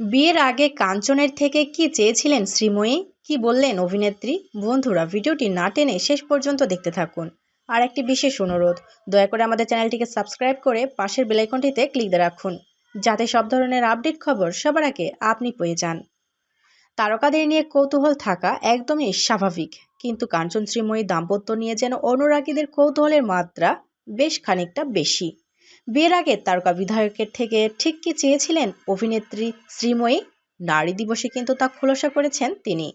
বিয়ের আগে কাঞ্চনের থেকে কি চেয়েছিলেন শ্রীময়ী? কি বললেন অভিনেত্রী? বন্ধুরা, ভিডিওটি না টেনে শেষ পর্যন্ত দেখতে থাকুন। আর একটি বিশেষ অনুরোধ, দয়া করে আমাদের চ্যানেলটিকে সাবস্ক্রাইব করে পাশের বেলাইকনটিতে ক্লিক দিয়ে রাখুন, যাতে সব ধরনের আপডেট খবর সবার আগে আপনি পেয়ে যান। তারকাদের নিয়ে কৌতূহল থাকা একদমই স্বাভাবিক, কিন্তু কাঞ্চন শ্রীময়ী দাম্পত্য নিয়ে যেন অনুরাগীদের কৌতূহলের মাত্রা বেশ খানিকটা বেশি। বিয়ের আগে তারকা বিধায়কের থেকে ঠিক কি চেয়েছিলেন অভিনেত্রী শ্রীময়ী? নারী দিবসে কিন্তু তা খোলসা করেছেন তিনি।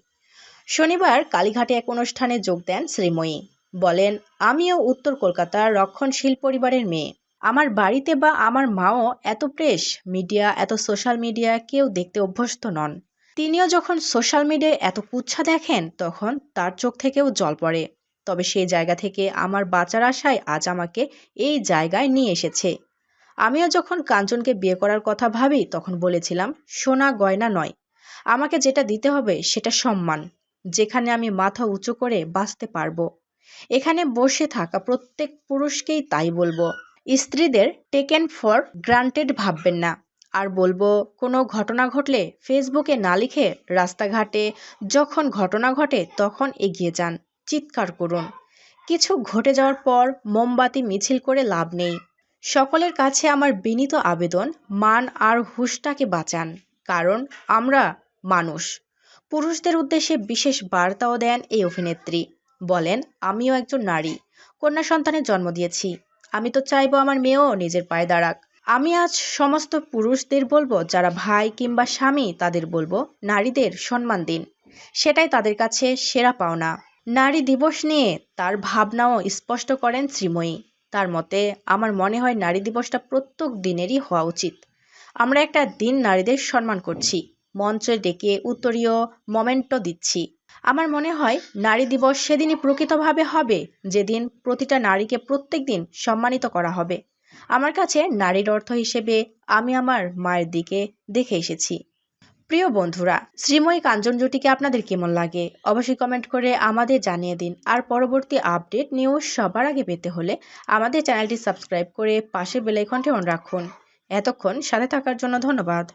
শনিবার কালীঘাটে এক অনুষ্ঠানে যোগ দেন শ্রীময়ী। বলেন, আমিও উত্তর কলকাতার রক্ষণশীল পরিবারের মেয়ে। আমার বাড়িতে বা আমার মাও এত প্রেস মিডিয়া এত সোশ্যাল মিডিয়া কেউ দেখতে অভ্যস্ত নন। তিনিও যখন সোশ্যাল মিডিয়ায় এত কুচ্ছা দেখেন, তখন তার চোখ থেকেও জল পড়ে। তবে সেই জায়গা থেকে আমার বাঁচার আশায় আজ আমাকে এই জায়গায় নিয়ে এসেছে। আমিও যখন কাঞ্চনকে বিয়ে করার কথা ভাবি, তখন বলেছিলাম, সোনা গয়না নয়। আমাকে যেটা দিতে হবে সেটা সম্মান। যেখানে আমি মাথা উঁচু করে বাঁচতে পারব। এখানে বসে থাকা প্রত্যেক পুরুষকেই তাই বলব। স্ত্রীদের টেকেন ফর গ্রান্টেড ভাববেন না। আর বলব, কোনো ঘটনা ঘটলে ফেসবুকে না লিখে রাস্তাঘাটে যখন ঘটনা ঘটে তখন এগিয়ে যান। চিৎকার করুন। কিছু ঘটে যাওয়ার পর মোমবাতি মিছিল করে লাভ নেই। সকলের কাছে আমার বিনীত আবেদন, মান আর হুশটাকে বাঁচান, কারণ আমরা মানুষ। পুরুষদের উদ্দেশ্যে বিশেষ বার্তাও দেন এই অভিনেত্রী। বলেন, আমিও একজন নারী, কন্যা সন্তানের জন্ম দিয়েছি। আমি তো চাইব আমার মেয়েও নিজের পায়ে দাঁড়াক। আমি আজ সমস্ত পুরুষদের বলব, যারা ভাই কিংবা স্বামী, তাদের বলব, নারীদের সম্মান দিন। সেটাই তাদের কাছে সেরা পাওনা। নারী দিবস নিয়ে তার ভাবনাও স্পষ্ট করেন শ্রীময়ী। তার মতে, আমার মনে হয় নারী দিবসটা প্রত্যেক দিনেরই হওয়া উচিত। আমরা একটা দিন নারীদের সম্মান করছি, মঞ্চে ডেকে উত্তরীয় মোমেন্টও দিচ্ছি। আমার মনে হয় নারী দিবস সেদিনই প্রকৃতভাবে হবে, যেদিন প্রতিটা নারীকে প্রত্যেক দিন সম্মানিত করা হবে। আমার কাছে নারীর অর্থ হিসেবে আমি আমার মায়ের দিকে দেখে এসেছি। প্রিয় বন্ধুরা, শ্রীময়ী কাঞ্চন জুটিকে আপনাদের কেমন লাগে? অবশ্যই কমেন্ট করে আমাদের জানিয়ে দিন। আর পরবর্তী আপডেট নিউজ সবার আগে পেতে হলে আমাদের চ্যানেলটি সাবস্ক্রাইব করে পাশে বেলাইকনটি অন রাখুন। এতক্ষণ সাথে থাকার জন্য ধন্যবাদ।